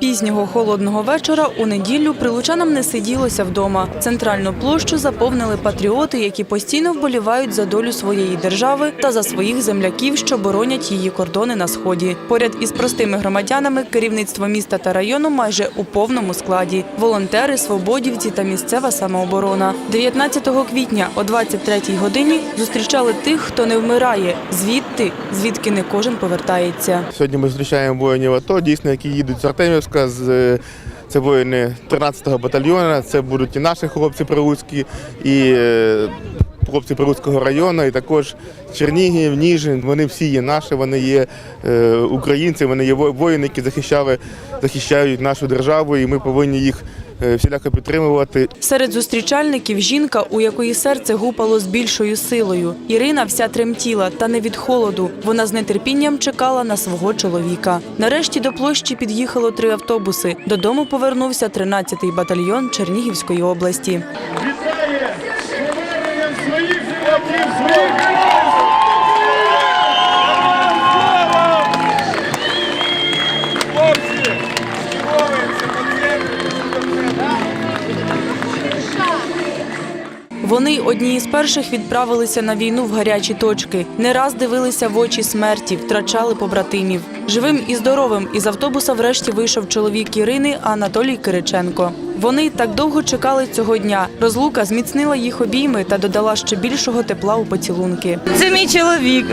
Пізнього холодного вечора у неділю прилучанам не сиділося вдома. Центральну площу заповнили патріоти, які постійно вболівають за долю своєї держави та за своїх земляків, що боронять її кордони на сході. Поряд із простими громадянами керівництво міста та району майже у повному складі: волонтери, свободівці та місцева самооборона. 19 квітня о 23-й годині зустрічали тих, хто не вмирає, звідти, звідки не кожен повертається. Сьогодні ми зустрічаємо воїнів АТО, дійсно, які їдуть з Артемівська, з е, це воїни 13-го батальйону, це будуть і наші хлопці прилуцькі, і е, хлопці Прилуцького району, і також Чернігів, Ніжин. Вони всі є наші, вони є е, українці, вони є воїни, які захищали, захищають нашу державу, і ми повинні їх е, всіляко підтримувати. Серед зустрічальників жінка, у якої серце гупало з більшою силою. Ірина вся тремтіла, та не від холоду. Вона з нетерпінням чекала на свого чоловіка. Нарешті до площі під'їхало три автобуси. Додому повернувся 13-й батальйон Чернігівської області. Своїх з рук! Вони одні із перших відправилися на війну в гарячі точки. Не раз дивилися в очі смерті, втрачали побратимів. Живим і здоровим із автобуса врешті вийшов чоловік Ірини Анатолій Кириченко. Вони так довго чекали цього дня. Розлука зміцнила їх обійми та додала ще більшого тепла у поцілунки. Це мій чоловік.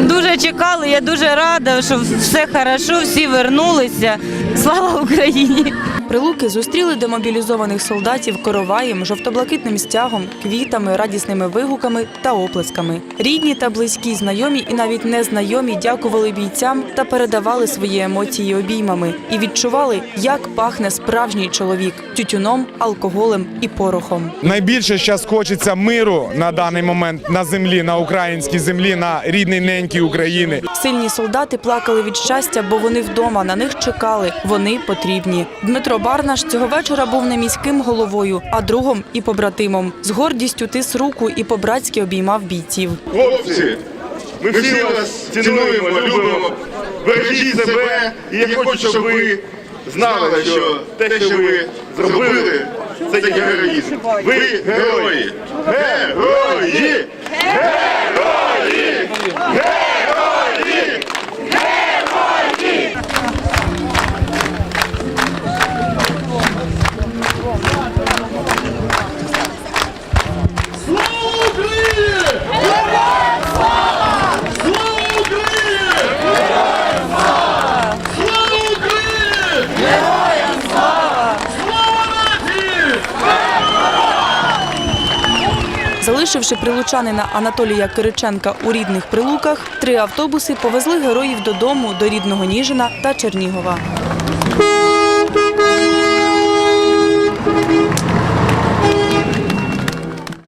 Дуже чекали. Я дуже рада, що все хорошо, всі вернулися. Слава Україні! Прилуки зустріли демобілізованих солдатів короваєм, жовто-блакитним стягом, квітами, радісними вигуками та оплесками. Рідні та близькі, знайомі і навіть незнайомі дякували бійцям та передавали свої емоції обіймами і відчували, як пахне справжній чоловік тютюном, алкоголем і порохом. Найбільше зараз хочеться миру на даний момент на землі, на українській землі, на рідній ненькій України. Сильні солдати плакали від щастя, бо вони вдома на них чекали. Вони потрібні. Дмитро Барнаш цього вечора був не міським головою, а другом і побратимом. З гордістю тис руку і по-братськи обіймав бійців. Хлопці, ми всі вас цінуємо, любимо, бережіть себе, і я хочу, щоб ви знали, що те, що ви зробили, це є героїзм. Ви герої! Герої! Герої! Залишивши прилучанина Анатолія Кириченка у рідних прилуках, три автобуси повезли героїв додому до рідного Ніжина та Чернігова.